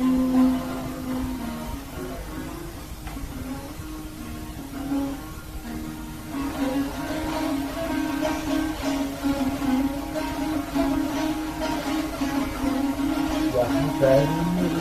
养肥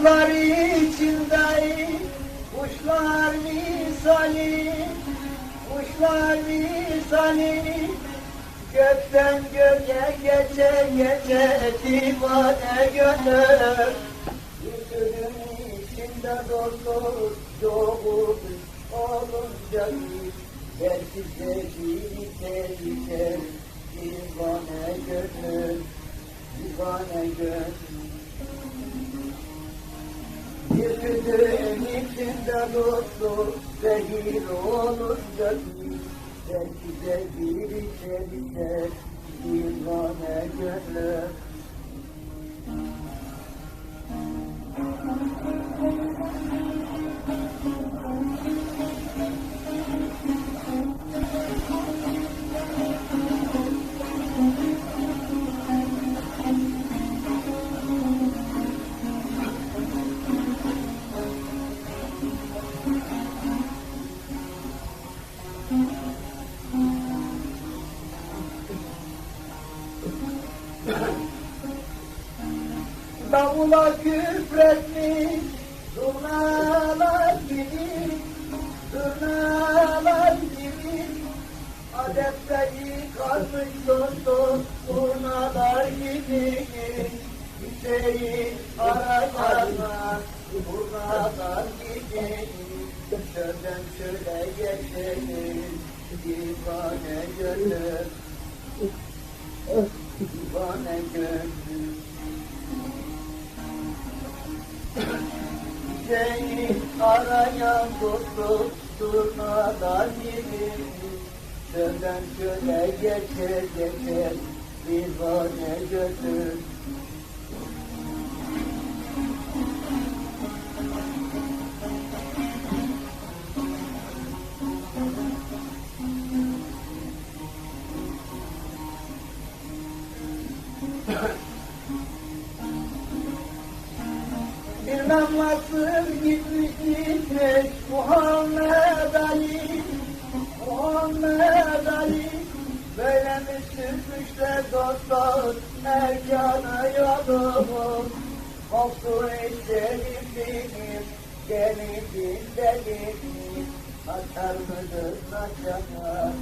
Bulutlar içinde kuşlar misali Kuşlar misali. Gökten göğe gece gece divane gönül. Yüzünün içinde doldur yoğur olunca Belki sevdiğini sevdiğine divane gönül Divane gönül içinde mutlu zehir olur gönlüm Belki de bir içeride divane gönlüm Davula küfretmiş. Zurnalar gibi Zurnalar gibi. Adette yıkanmış dostum Zurnalar gibi. Hüseyin arayana Zurnalar gibi. Çölden çöle geçelim Divane gönlüm. Divane gönlüm Seni arayan dostum durmadan gibi Senden şöyle geçer geçer divane götür Nasıl gitmiş gitmiş Muhammed Ali Muhammed Ali. Böyle mi sürmüşler dostlar Erkanı yolumu Olsun benim Gelin benim. Atar mıdır nakana